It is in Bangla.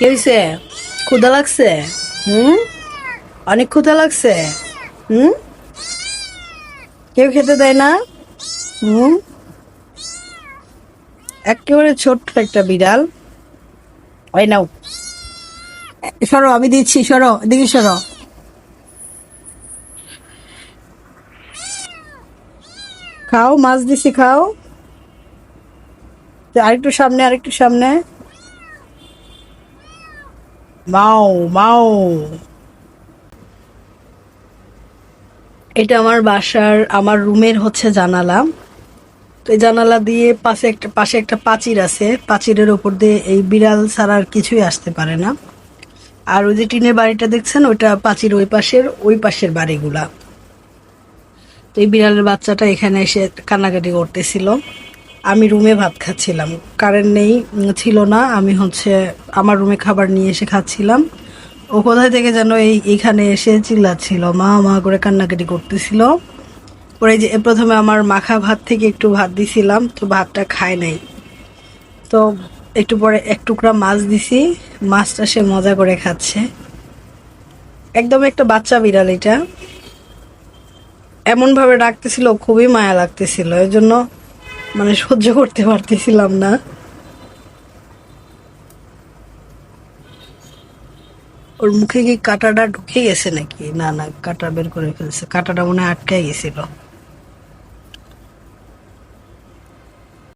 কি হয়েছে ক্ষুদা লাগছে? হুম? অনেক ক্ষুদা লাগছে? হুম? কেউ খেতে দেয় না? হুম? একেবারে ছোট্ট একটা বিড়াল। ওই নাও। সরো, আমি দিচ্ছি, সরো, এদিকে সরো। খাও, মাছ দিছি, খাও। আরেকটু সামনে আরেকটু সামনে। মাও মাও। এটা আমার বাসার, আমার রুমের হচ্ছে জানালা। তো এই জানালা দিয়ে পাশে একটা পাশে একটা প্রাচীর আছে। প্রাচীরের ওপর দিয়ে এই বিড়াল ছাড়া আর কিছুই আসতে পারে না। আর ওই যে টিনের বাড়িটা দেখছেন, ওইটা প্রাচীর ওই পাশের ওই পাশের বাড়িগুলা। তো এই বিড়ালের বাচ্চাটা এখানে এসে কান্নাকাটি করতেছিল। আমি রুমে ভাত খাচ্ছিলাম। কারেন্ট নেই, ছিল না, আমি হচ্ছে আমার রুমে খাবার নিয়ে এসে খাচ্ছিলাম। ও কোথায় থেকে যেন এই এখানে এসে চিল্লাচ্ছিল, মা মা করে কান্নাকাটি করতেছিল। পরে যে প্রথমে আমার মাখা ভাত থেকে একটু ভাত দিছিলাম, তো ভাতটা খায় নাই। তো একটু পরে এক টুকরা মাছ দিছি, মাছটা সে মজা করে খাচ্ছে। একদম একটা বাচ্চা বিড়াল এটা। এমনভাবে ডাকতেছিল, খুবই মায়া লাগতেছিল এর জন্য মানে সহ্য করতে পারতেছিলাম না। ওর মুখে কি কাঁটাটা ঢুকে গেছে নাকি? না না, কাঁটা বের করে ফেলছে। কাঁটাটা মনে হয় আটকে গেছিল।